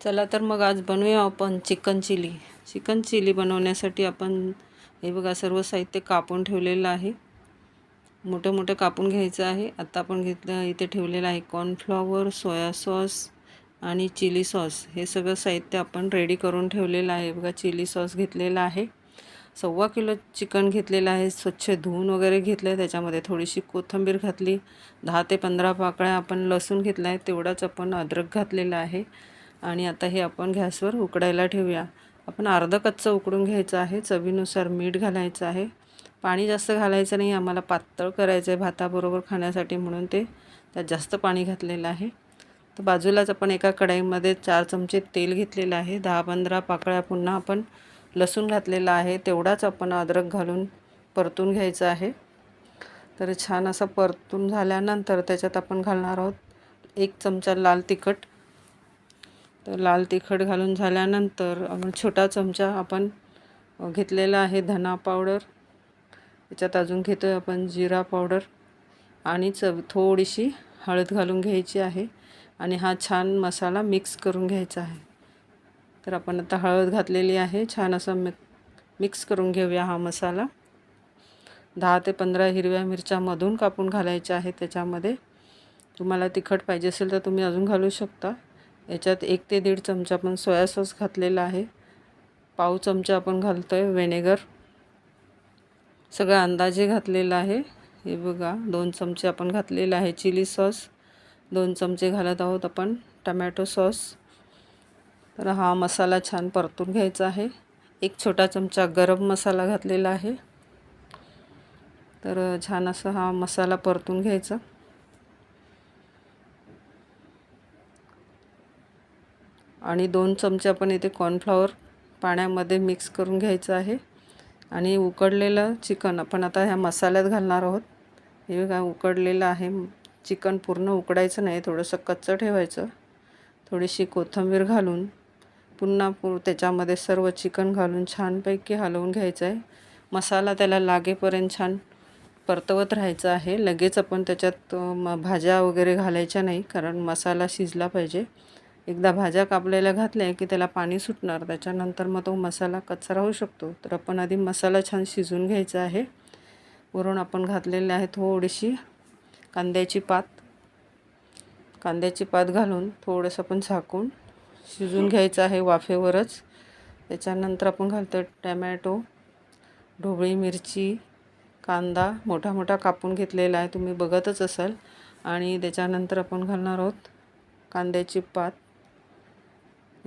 चला तर मग आज बनवूया आपण चिकन चिली. चिकन चिली बनवण्यासाठी आपण हे बघा सर्व साहित्य कापून ठेवलेलं आहे. मोठं मोठं कापून घ्यायचं आहे. आत्ता आपण घेतलं इथे ठेवलेलं आहे कॉर्नफ्लॉवर सोया सॉस आणि चिली सॉस हे सगळं साहित्य आपण रेडी करून ठेवलेलं आहे. बघा चिली सॉस घेतलेला आहे. सव्वा किलो चिकन घेतलेलं आहे. स्वच्छ धुवून वगैरे घेतलं आहे त्याच्यामध्ये थोडीशी कोथिंबीर घातली. दहा ते पंधरा पाकळ्या आपण लसूण घेतला आहे तेवढाच आपण अद्रक घातलेला आहे. आणि आता हे आपण गॅसवर उकडायला ठेवूया. आपण अर्धं कच्चं उकडून घ्यायचं आहे. चवीनुसार मीठ घालायचं आहे. पाणी जास्त घालायचं नाही. आम्हाला पातळ करायचं आहे भाताबरोबर खाण्यासाठी म्हणून ते. त्यात जास्त पाणी घातलेलं आहे. तर बाजूलाच आपण एका कढईमध्ये चार चमचे तेल घेतलेलं आहे. दहा पंधरा पाकळ्या पुन्हा आपण लसूण घातलेला आहे. तेवढाच आपण अद्रक घालून परतून घ्यायचं आहे. तर छान असं परतून झाल्यानंतर त्याच्यात आपण घालणार आहोत एक चमचा लाल तिखट. तर लाल तिखट घालून झाल्यानंतर आपण छोटा चमचा आपण घेतलेला आहे धना पावडर. त्याच्यात अजून घेतो आहे आपण जिरा पावडर आणि चव थोडीशी हळद घालून घ्यायची आहे आणि हा छान मसाला मिक्स करून घ्यायचा आहे. तर आपण आता हळद घातलेली आहे छान असं मि मिक्स करून घेऊया हा मसाला. दहा ते पंधरा हिरव्या मिरच्यामधून कापून घालायच्या आहे त्याच्यामध्ये. तुम्हाला तिखट पाहिजे असेल तर तुम्ही अजून घालू शकता. याच्यात एक ते दीड चमचा आपण सोया सॉस घातलेला आहे. पाव चमचा आपण घालतो आहे व्हिनेगर. सगळं अंदाजे घातलेलं आहे. हे बघा दोन चमचे आपण घातलेलं आहे चिली सॉस. दोन चमचे घालत आहोत आपण टमॅटो सॉस. तर हा मसाला छान परतून घ्यायचा आहे. एक छोटा चमचा गरम मसाला घातलेला आहे. तर छान असा हा मसाला परतून घ्यायचा. आणि दोन चमचे आपण इथे कॉर्नफ्लॉवर पाण्यामध्ये मिक्स करून घ्यायचं आहे. आणि उकडलेलं चिकन आपण आता ह्या मसाल्यात घालणार आहोत. हे काय उकडलेलं आहे. चिकन पूर्ण उकडायचं नाही थोडंसं कच्चं ठेवायचं. थोडीशी कोथिंबीर घालून पुन्हा पु त्याच्यामध्ये सर्व चिकन घालून छानपैकी हलवून घ्यायचं आहे. मसाला त्याला लागेपर्यंत छान परतवत राहायचं आहे. लगेच आपण त्याच्यात भाज्या वगैरे घालायच्या नाही कारण मसाला शिजला पाहिजे. एकदा भाज्या कापलेल्या घातल्या की त्याला पाणी सुटणार. त्याच्यानंतर मग तो मसाला कच्चा राहू शकतो. तर आपण आधी मसाला छान शिजून घ्यायचा आहे. वरून आपण घातलेले आहे थोडीशी कांद्याची पात. कांद्याची पात घालून थोडंसं आपण झाकून शिजून घ्यायचं आहे वाफेवरच. त्याच्यानंतर आपण घालतो टमॅटो ढोबळी मिरची कांदा मोठा मोठा कापून घेतलेला आहे. तुम्ही बघतच असाल. आणि त्याच्यानंतर आपण घालणार आहोत कांद्याची पात.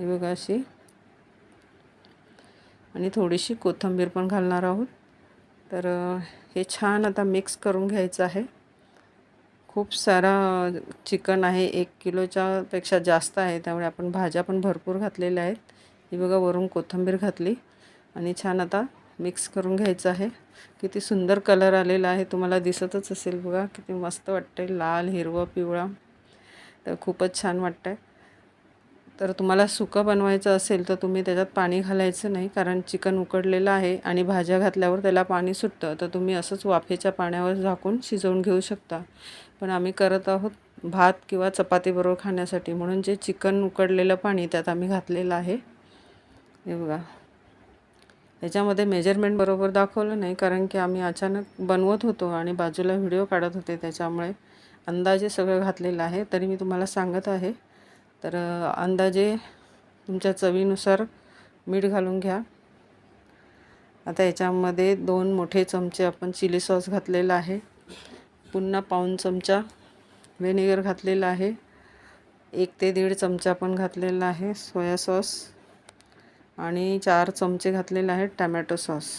हे बघा अशी. आणि थोडीशी कोथिंबीर पण घालणार आहोत. तर हे छान आता मिक्स करून घ्यायचं आहे. खूप सारा चिकन आहे एक किलोच्या पेक्षा जास्त आहे. त्यामुळे आपण भाज्या पण भरपूर घातलेल्या आहेत. ही बघा वरून कोथिंबीर घातली. आणि छान आता मिक्स करून घ्यायचं आहे. किती सुंदर कलर आलेला आहे. तुम्हाला दिसतच असेल बघा किती मस्त वाटते लाल हिरवं पिवळा. तर खूपच छान वाटतं आहे तर तुम्हाला सुकं बनवायचं असेल तर तुम्ही त्याच्यात पाणी घालायचं नाही कारण चिकन उकडलेलं आहे आणि भाज्या घातल्यावर त्याला पाणी सुटतं. तर तुम्ही असंच वाफेच्या पाण्यावर झाकून शिजवून घेऊ शकता. पण आम्ही करत आहोत भात किंवा चपातीबरोबर खाण्यासाठी. म्हणून जे चिकन उकडलेलं पाणी त्यात आम्ही घातलेलं आहे. हे बघा. याच्यामध्ये मेजरमेंट बरोबर दाखवलं नाही कारण की आम्ही अचानक बनवत होतो आणि बाजूला व्हिडिओ काढत होते. त्याच्यामुळे अंदाजे सगळं घातलेलं आहे. तरी मी तुम्हाला सांगत आहे तर अंदाजे तुमच्या चवीनुसार मीठ घालून घ्या. आता याच्यामध्ये दोन मोठे चमचे आपण चिली सॉस घातलेला आहे. पुन्हा पाऊन चमचा व्हिनेगर घातलेला आहे. एक ते दीड चमचा पण घातलेला आहे सोया सॉस. आणि चार चमचे घातलेले आहेत टॅमॅटो सॉस.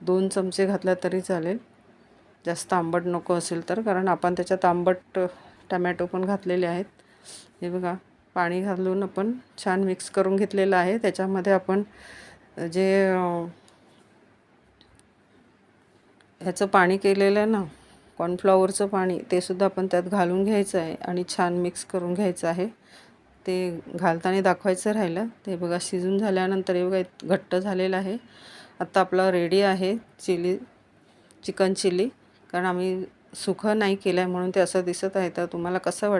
दोन चमचे घातला तरी चालेल. जास्त आंबट नको असेल तर कारण आपण त्याच्यात आंबट टमॅटो पण घातलेले आहेत. हे बघा. पाणी घालून आपण छान मिक्स करून घेतलेलं आहे. त्याच्यामध्ये आपण जे ह्याचं पाणी केलेलं आहे ना कॉर्नफ्लॉवरचं पाणी ते सुद्धा आपण त्यात घालून घ्यायचं आहे आणि छान मिक्स करून घ्यायचं आहे. ते घालताना दाखवायचं राहिलं. ते बघा शिजून झाल्यानंतर हे बघा घट्ट झालेलं आहे. आत्ता आपलं रेडी आहे चिली चिकन चिली कारण आम्ही सुखं नाही केलं आहे म्हणून ते असं दिसत आहे. तर तुम्हाला कसं वाटलं?